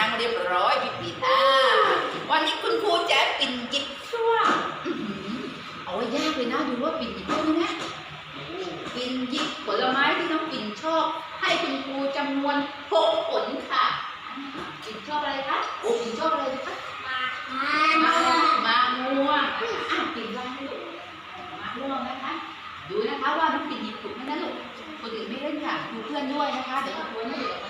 นั่งเรียบร้อยพี่ปิ่นาวันนี้คุณครูแจ๊ปิ่นจิบชั่วเอาไว้ยากเลยนะดูว่าปิ่นจิบได้ไนะปิ่นจิบผลไม้ที่น้องปิ่นชอบ ให้คุณครูจำนวนหกผลค่ะปิ่นชอบอะไรคะโอ้ปิ่นชอบอะไรคะมามามาม่วงอะปิ่นวองดูมาม่วงนะคะ ดูนะคะว่าน้องปิ่นจิบถูกไหมนะลูกคนอื่นไม่เล่นค่ะดูเพื่อนด้วยนะคะเดี๋ยวคุณครูไม่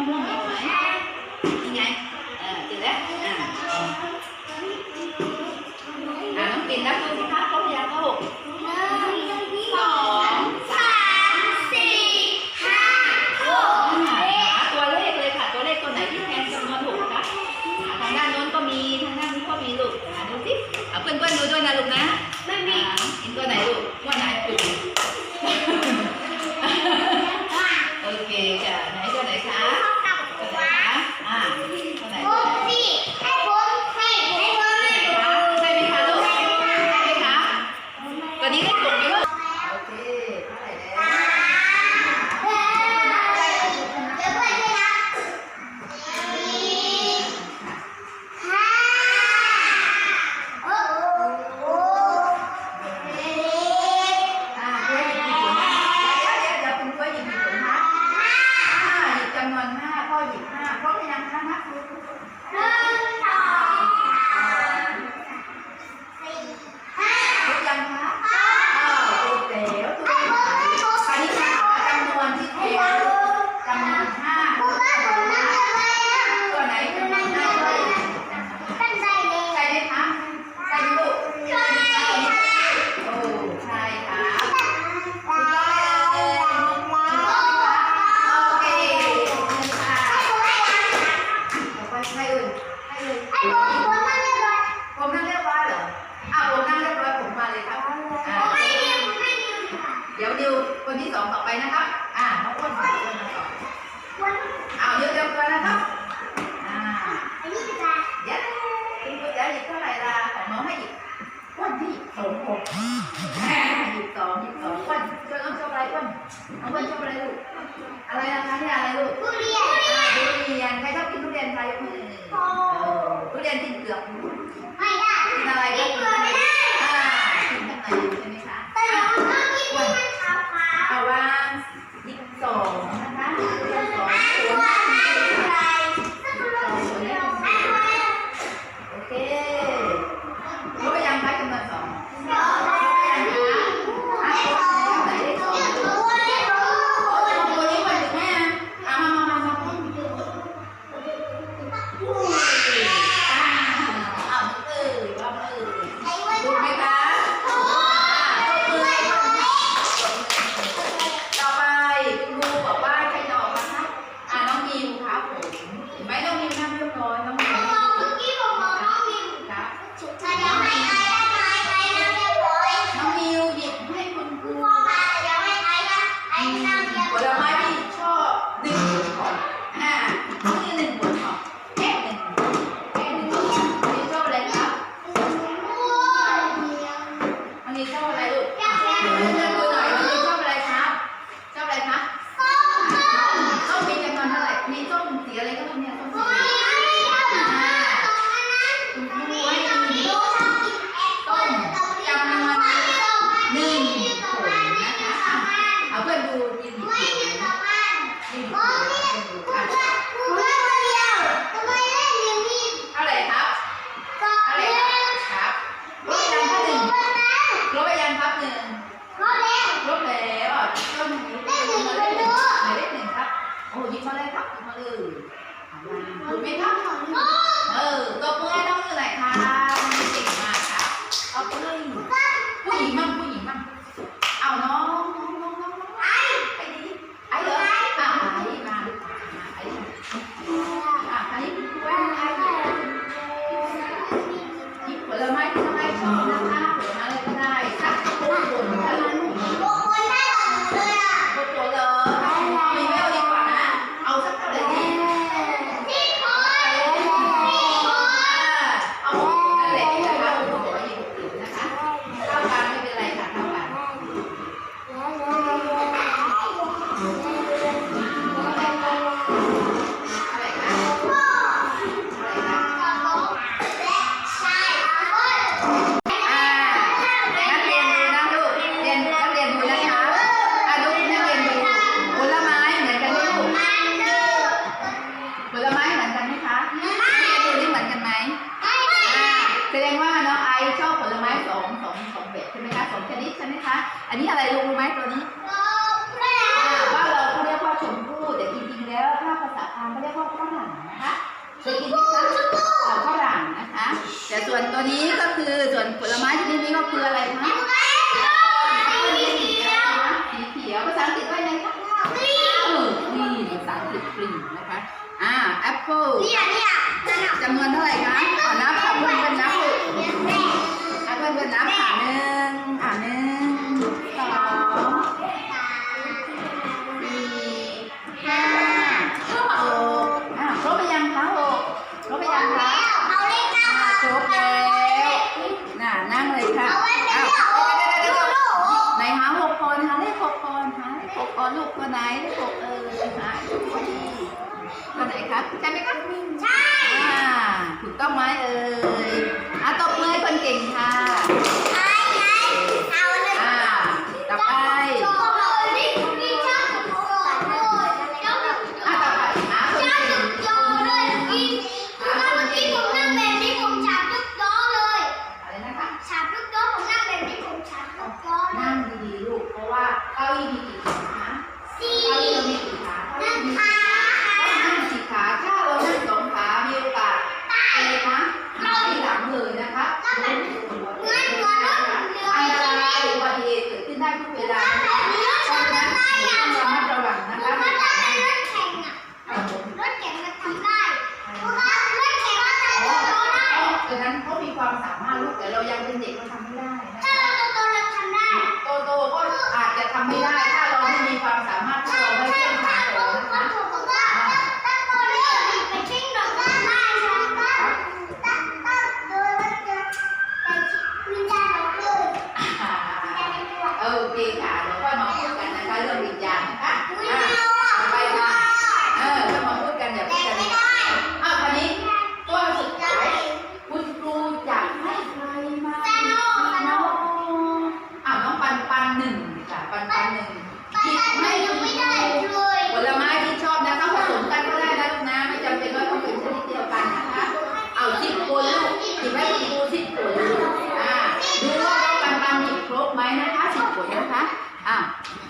น้องเป็นชอบอะไรลูก อะไรนะคะที่อะไรลูกทุเรียนทุเรียน ใครชอบกินทุเรียนใครยกมือทุเรียนกินเกือบ Thank you. โอ้ยิบมาเลยครับหมาเลยมาถูกไมครับ เออตบมือให้น้องอยู่หน่อยค่ะ นะคะ อ่าแอปเปิลจำนวนเท่าไหร่คะอ่านับค่ะ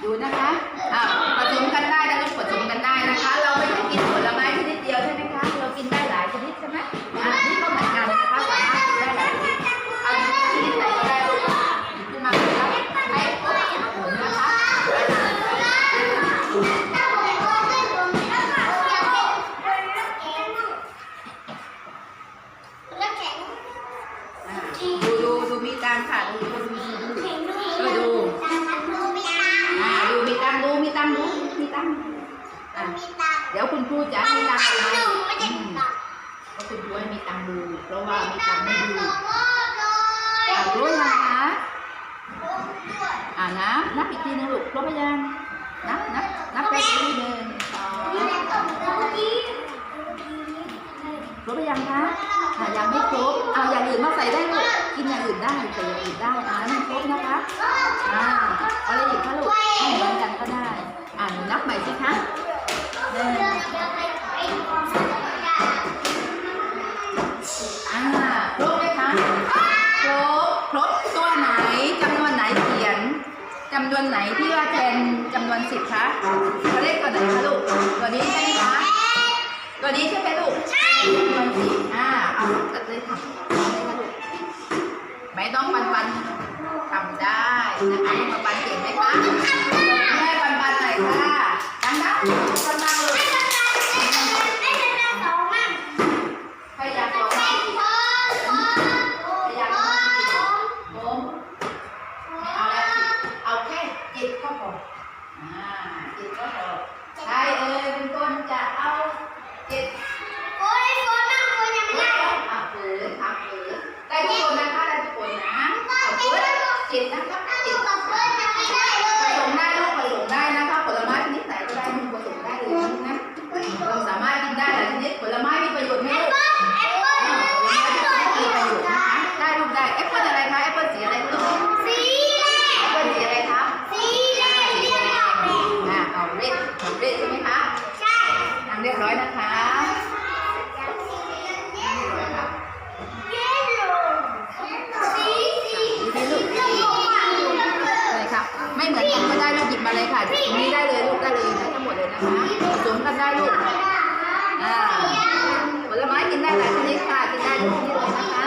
ดูนะคะอ่า อ่เดี๋ยวคุณครูจะมีตังค์ดูก็คุณครูให้มีตังดูเพราะว่ามีตังไม่ดูอะรู้ยังคะอ่านะนับอีกทีนึงลูกครบไหมยังนับนับนับไปทีหนึ่งสองครบไหมยังคะอะยังไม่ครบเอาอย่างอื่นมาใส่ได้ลูกกินอย่างอื่นได้ใส่อย่างอื่นได้อ่านครบนะคะำนวนไหนที่ว่าแทนจำนวนสิบคะตัวเลขตัวไหนคะลูก ตัวนี้ใช่ไหมคะ ตัวนี้ใช่ไหมลูก ใช่จำนวนสิบอ่า เอาตัดเลยค่ะตัดเลยค่ะลูกไม่ต้องปันปันทำได้นะคะปันปันเก่งไหมคะ ได้ลูกอ่าผลไม้กินได้หลายชนิดค่ะ กินได้ทุกชนิดเลยนะคะ